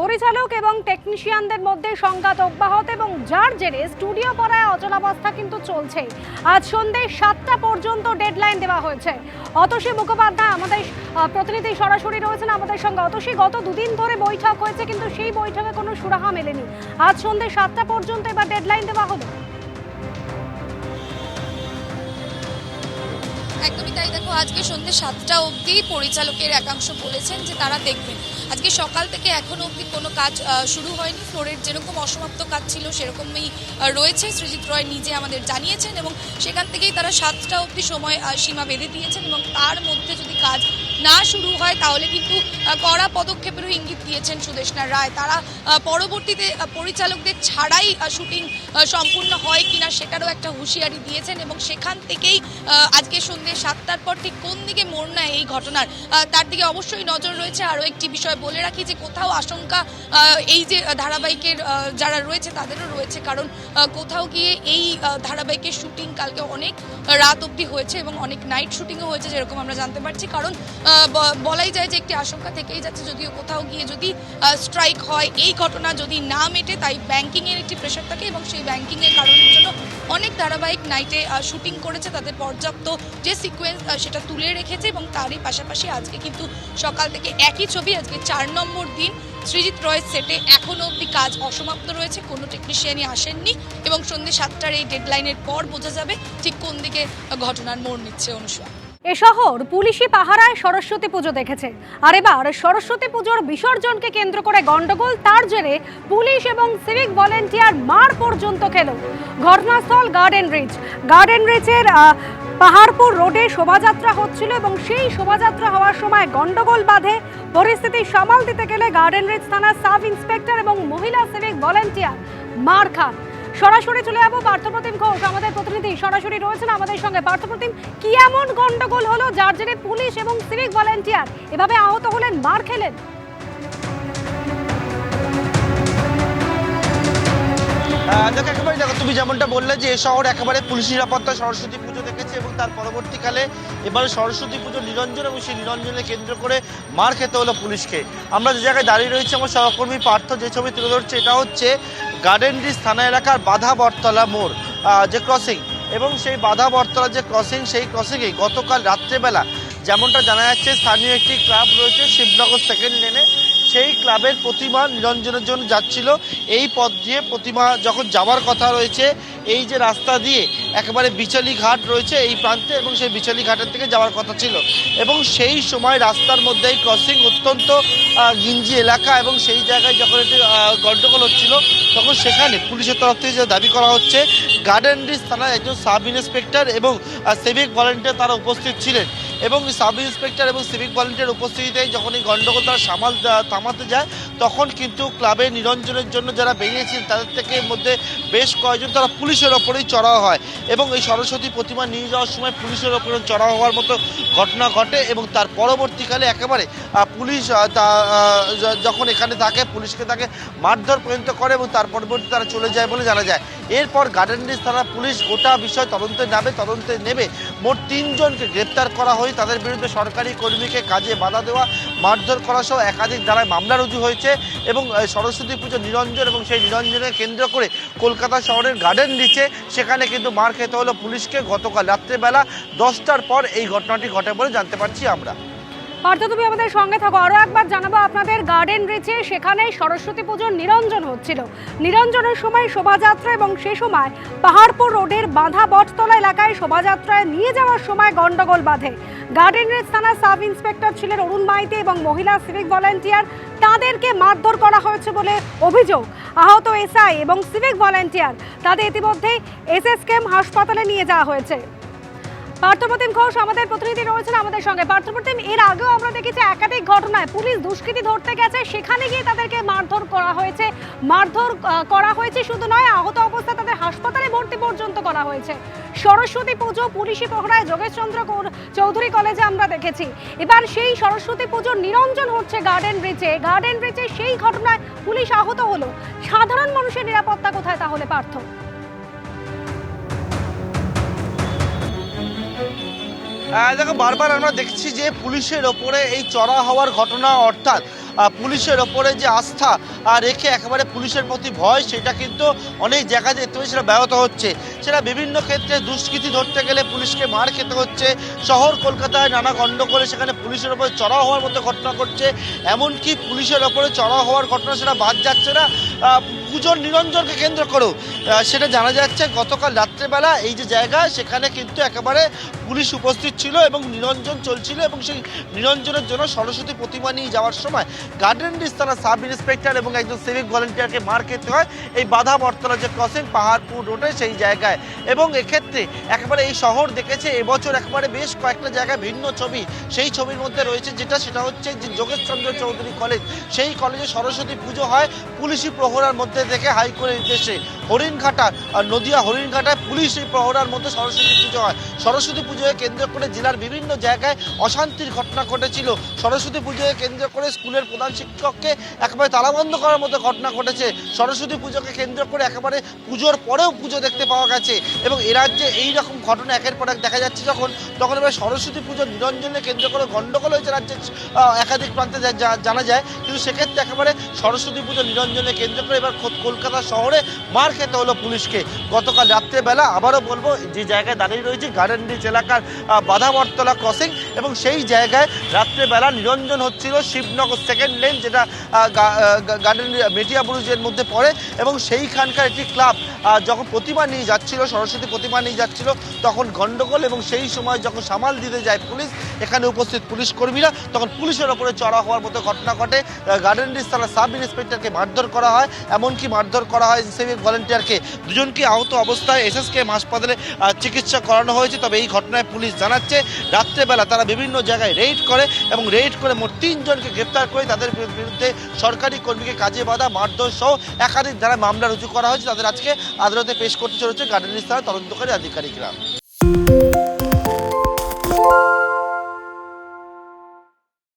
পরিচালক এবং টেকনিশিয়ানদের মধ্যে সংঘাত অব্যাহত এবং যার জেরে স্টুডিও পড়ায় অচলাবস্থা কিন্তু চলছে। আজ সন্ধ্যে সাতটা পর্যন্ত ডেডলাইন দেওয়া হয়েছে। অতসী মুখোপাধ্যায়, আমাদের প্রতিনিধি সরাসরি রয়েছেন আমাদের সঙ্গে। অতসী, গত দুদিন ধরে বৈঠক হয়েছে, কিন্তু সেই বৈঠকে কোনো সুরাহা মেলেনি। আজ সন্ধ্যে সাতটা পর্যন্ত এবার ডেডলাইন দেওয়া হলো। একদমই তাই দেখো আজকে সন্ধ্যে সাতটা অবধি পরিচালকের একাংশ বলেছেন যে তারা দেখবেন। আজকে সকাল থেকে এখনও অবধি কোনো কাজ শুরু হয়নি। ফ্লোরের যেরকম অসমাপ্ত কাজ ছিল, সেরকমই রয়েছে। সৃজিত রয় নিজে আমাদের জানিয়েছেন এবং সেখান থেকেই তারা সাতটা অবধি সময় সীমা বেঁধে দিয়েছেন এবং তার মধ্যে যদি না শুরু হয়, তাহলে কিন্তু কড়া পদক্ষেপেরও ইঙ্গিত দিয়েছেন সুদেশনা রায়। তারা পরবর্তীতে পরিচালকদের ছাড়াই শুটিং সম্পূর্ণ হয় কিনা সেটারও একটা হুঁশিয়ারি দিয়েছেন এবং সেখান থেকেই আজকে সন্ধ্যে সাতটার পর ঠিক কোন দিকে মোড় নেয় এই ঘটনার। তার দিকে অবশ্যই নজর রয়েছে। আরও একটি বিষয় বলে রাখি যে, কোথাও আশঙ্কা এই যে ধারাবাহিকের যারা রয়েছে, তাদেরও রয়েছে। কারণ কোথাও গিয়ে এই ধারাবাহিকের শুটিং কালকে অনেক রাত অবধি হয়েছে এবং অনেক নাইট শুটিংও হয়েছে, যেরকম আমরা জানতে পারছি। কারণ বলাই যায় যে একটি আশঙ্কা থেকেই যাচ্ছে যদিও কোথাও গিয়ে যদি স্ট্রাইক হয়, এই ঘটনা যদি না মেটে তাই ব্যাংকিংয়ের একটি প্রেশার থাকে এবং সেই ব্যাংকিংয়ের কারণের জন্য অনেক ধারাবাহিক নাইটে শুটিং করেছে, তাদের পর্যাপ্ত যে সিকোয়েন্স সেটা তুলে রেখেছে এবং তারই পাশাপাশি আজকে কিন্তু সকাল থেকে একই ছবি, আজকে চার নম্বর দিন, সৃজিত রয়ের সেটে এখনও অবধি কাজ অসমাপ্ত রয়েছে, কোনো টেকনিশিয়ানই আসেননি এবং সন্ধ্যে সাতটার এই ডেডলাইনের পর বোঝা যাবে ঠিক কোন দিকে ঘটনার মোড় নিচ্ছে অনুসূয়া এ শহর পুলিশি পাহারায় সরস্বতী পুজো দেখেছে। আর এবার সরস্বতী পুজোর বিসর্জনকে কেন্দ্র করে গন্ডগোল, তার জেরে পুলিশ এবং সিভিক ভলেন্টিয়ার মার পর্যন্ত খেল। ঘটনাস্থল গার্ডেন রিচ গার্ডেন রিচের পাহাড়পুর রোডে শোভাযাত্রা হচ্ছিল এবং সেই শোভাযাত্রা হওয়ার সময় গন্ডগোল বাঁধে। পরিস্থিতি সামাল দিতে গেলে গার্ডেন রিচ থানার সাব ইন্সপেক্টর এবং মহিলা সিভিক ভলেন্টিয়ার মার খান। সরাসরি চলে যাব পার্থপ্রতিম ঘোষ, আমাদের প্রতিনিধি সরাসরি রয়েছেন আমাদের সঙ্গে। পার্থপ্রতিম, কি এমন গন্ডগোল হলো যার জেরে পুলিশ এবং সিভিক ভলেন্টিয়ার এভাবে আহত হলেন, মার খেলেন? দেখো, একেবারে দেখো, তুমি যেমনটা বললে যে শহর একেবারে পুলিশ নিরাপত্তা, সরস্বতী এবং তার পরবর্তীকালে এবারে সরস্বতী পুজো নিরঞ্জন এবং সেই নিরঞ্জনে কেন্দ্র করে মার খেতে হলো পুলিশকে। আমরা যে জায়গায় দাঁড়িয়ে রয়েছি, আমার সহকর্মী পার্থ যে ছবি তুলে ধরছে, এটা হচ্ছে গার্ডেন ডিস থানা এলাকার বাধা বটতলা মোড় যে ক্রসিং এবং সেই বাধা বটতলা যে ক্রসিং সেই ক্রসিংয়ে গতকাল রাত্রেবেলা যেমনটা জানা যাচ্ছে, স্থানীয় একটি ক্লাব রয়েছে শিবনগর সেকেন্ড লেনে সেই ক্লাবের প্রতিমা নিরঞ্জনের জন্য যাচ্ছিল। এই পথ দিয়ে প্রতিমা যখন যাওয়ার কথা রয়েছে এই যে রাস্তা দিয়ে একেবারে বিচালি ঘাট রয়েছে এই প্রান্তে এবং সেই বিচালি ঘাটের থেকে যাওয়ার কথা ছিল। এবং সেই সময় রাস্তার মধ্যে এই ক্রসিং অত্যন্ত গিঞ্জি এলাকা এবং সেই জায়গায় যখন একটি আহ, গন্ডগোল হচ্ছিল তখন সেখানে পুলিশের তরফ থেকে যে দাবি করা হচ্ছে গার্ডেন ডিস থানার একজন সাব ইন্সপেক্টর এবং সিভিক ভলেন্টিয়ার তারা উপস্থিত ছিলেন। এবং সাব ইন্সপেক্টর এবং সিভিক ভলেন্টিয়ার উপস্থিতিতে যখন এই গন্ডগোল তারা সামাল থামাতে যায় তখন কিন্তু ক্লাবে নিরঞ্জনের জন্য যারা বেরিয়েছিলেন তাদের থেকে মধ্যে বেশ কয়েকজন তারা পুলিশের ওপরেই চড়াও হয় এবং এই সরস্বতী প্রতিমা নিয়ে যাওয়ার সময় পুলিশের ওপরে চড়াও হওয়ার মতো ঘটনা ঘটে এবং তার পরবর্তীকালে একেবারে পুলিশ যখন এখানে থাকে, পুলিশকে তাকে মারধর পর্যন্ত করে এবং তার পরবর্তী তারা চলে যায় বলে জানা যায়। এরপর গার্ডেন ডিস থানা পুলিশ গোটা বিষয় তদন্তে নামে, তদন্তে নেবে মোট তিনজনকে গ্রেপ্তার করা হয়। তাদের বিরুদ্ধে সরকারি কর্মীকে কাজে বাধা দেওয়া মারধর করা সহ একাধিক ধারায় মামলা রুজু হয়েছে এবং সরস্বতী পুজো নিরঞ্জন এবং সেই নিরঞ্জনের কেন্দ্র করে কলকাতা শহরের গার্ডেন নিচে সেখানে কিন্তু মার খেতে হলো পুলিশকে। গতকাল রাত্রেবেলা দশটার পর এই ঘটনাটি ঘটে বলে জানতে পারছি আমরা। পার্থ তুমি আমাদের সঙ্গে থাকো। আরও একবার জানাব, আপনাদের গার্ডেন রিচে সেখানে সরস্বতী পুজোর নিরঞ্জন হচ্ছিল। নিরঞ্জনের সময় শোভাযাত্রা এবং সে সময় পাহাড়পুর রোডের বাঁধা বটতলা এলাকায় শোভাযাত্রায় নিয়ে যাওয়ার সময় গন্ডগোল বাঁধে। গার্ডেন রিচ থানার সাব ইন্সপেক্টর ছিলেন অরুণ মাইতি এবং মহিলা সিভিক ভলেন্টিয়ার তাদেরকে মারধর করা হয়েছে বলে অভিযোগ। আহত এসআই এবং সিভিক ভলেন্টিয়ার তাদের ইতিমধ্যেই এসএসকেএম হাসপাতালে নিয়ে যাওয়া হয়েছে। পার্থপ্রতিম ঘোষ আমাদের প্রতিনিধি রয়েছেন আমাদের সঙ্গে। পার্থপ্রতিম, এর আগেও আমরা দেখেছি একাধিক ঘটনায় পুলিশ দুষ্কৃতী ধরতে গেছে। সেখানে গিয়ে তাদেরকে মারধর করা হয়েছে। মারধর করা হয়েছে শুধু নয়, আহত অবস্থায় তাদের হাসপাতালে ভর্তি পর্যন্ত করা হয়েছে। সরস্বতী পুজো, পুলিশি প্রহরায় যোগেশচন্দ্র চৌধুরী কলেজে আমরা দেখেছি। এবার সেই সরস্বতী পুজোর নিরঞ্জন হচ্ছে গার্ডেন ব্রিজে গার্ডেন ব্রিজে সেই ঘটনায় পুলিশ আহত হলো। সাধারণ মানুষের নিরাপত্তা কোথায় তাহলে, পার্থ? দেখো, বারবার আমরা দেখছি যে পুলিশের ওপরে এই চড়া হওয়ার ঘটনা, অর্থাৎ পুলিশের ওপরে যে আস্থা রেখে একেবারে পুলিশের প্রতি ভয়, সেটা কিন্তু অনেক জায়গায় দেখতে পাচ্ছি সেটা ব্যাহত হচ্ছে। সেটা বিভিন্ন ক্ষেত্রে দুষ্কৃতি ধরতে গেলে পুলিশকে মার খেতে হচ্ছে। শহর কলকাতায় নানা গণ্ডগোলে সেখানে পুলিশের ওপরে চড়া হওয়ার মতো ঘটনা ঘটছে। এমনকি পুলিশের ওপরে চড়া হওয়ার ঘটনা সেটা বাদ যাচ্ছে না। পুজোর নিরঞ্জনকে কেন্দ্র করেও সেটা জানা যাচ্ছে গতকাল রাত্রেবেলা এই যে জায়গা, সেখানে কিন্তু একেবারে পুলিশ উপস্থিত ছিল এবং নিরঞ্জন চলছিল এবং সেই নিরঞ্জনের জন্য সরস্বতী প্রতিমা নিয়ে যাওয়ার সময় গার্ডেন ডিস থানা সাব ইন্সপেক্টর এবং একজন সিভিক ভলেন্টিয়ারকে মার খেতে হয়। এই বাধা বটতলা যে ক্রসিং পাহাড়পুর রোডে সেই জায়গায়। এবং এক্ষেত্রে একেবারে এই শহর দেখেছে, এবছর একেবারে বেশ কয়েকটা জায়গায় ভিন্ন ছবি। সেই ছবির মধ্যে রয়েছে যেটা, সেটা হচ্ছে যে যোগেশচন্দ্র চৌধুরী কলেজ। সেই কলেজে সরস্বতী পুজো হয়, পুলিশি প্রহরার মধ্যে থেকে হাইকোর্টের নির্দেশে হরিণঘাটা নদিয়া হরিণঘাটায় পুলিশ এই প্রহরার মধ্যে সরস্বতী পুজো হয়। সরস্বতী পুজোকে কেন্দ্র করে জেলার বিভিন্ন জায়গায় অশান্তির ঘটনা ঘটেছিল। সরস্বতী পুজোকে কেন্দ্র করে স্কুলের প্রধান শিক্ষককে একেবারে তালাবন্ধ করার মতো ঘটনা ঘটেছে। সরস্বতী পুজোকে কেন্দ্র করে একেবারে পুজোর পরেও পুজো দেখতে পাওয়া গেছে এবং এ রাজ্যে এই রকম ঘটনা একের পর এক দেখা যাচ্ছে যখন, তখন এবার সরস্বতী পুজোর নিরঞ্জনে কেন্দ্র করে গণ্ডগোল হয়েছে রাজ্যের একাধিক প্রান্তে জানা যায়। কিন্তু সেক্ষেত্রে একেবারে সরস্বতী পুজো নিরঞ্জনে কেন্দ্র করে এবার খোদ কলকাতা শহরে মার খেতে হলো পুলিশকে। গতকাল রাত্রেবেলা আবারও বলব, যে জায়গায় দাঁড়িয়ে রয়েছে গার্ডেন ব্রিজ এলাকার বাধাবরতলা ক্রসিং এবং সেই জায়গায় রাত্রেবেলা নিরঞ্জন হচ্ছিল শিবনগর সেকেন্ড লেন যেটা গার্ডেন মেটিয়া বুরুজের মধ্যে পড়ে এবং সেইখানকার একটি ক্লাব যখন প্রতিমা নিয়ে যাচ্ছিল, সরস্বতী প্রতিমা নিয়ে যাচ্ছিল, তখন গন্ডগোল এবং সেই সময় যখন সামাল দিতে যায় পুলিশ, এখানে উপস্থিত পুলিশ কর্মীরা, তখন পুলিশের ওপরে চড়া হওয়ার মতো ঘটনা ঘটে। গার্ডেন রিস থানার সাব ইন্সপেক্টরকে মারধর করা হয়, এমনকি মারধর করা হয় সিভিক ভলেন্টিয়ারকে। দুজনকে আহত অবস্থায় এসএসকে হাসপাতালে চিকিৎসা করানো হয়েছে। তবে এই ঘটনায় পুলিশ জানাচ্ছে, রাত্রেবেলা তারা বিভিন্ন জায়গায় রেড করে এবং রেড করে মোট তিনজনকে গ্রেপ্তার করে তাদের বিরুদ্ধে সরকারি কর্মীকে কাজে বাধা, মারধর সহ একাধিক ধারায় মামলা রুজু করা হয়েছে। তাদের আজকে আদালতে পেশ করতে চলেছে গার্ডেন স্থানের থানার তদন্তকারী আধিকারিকরা।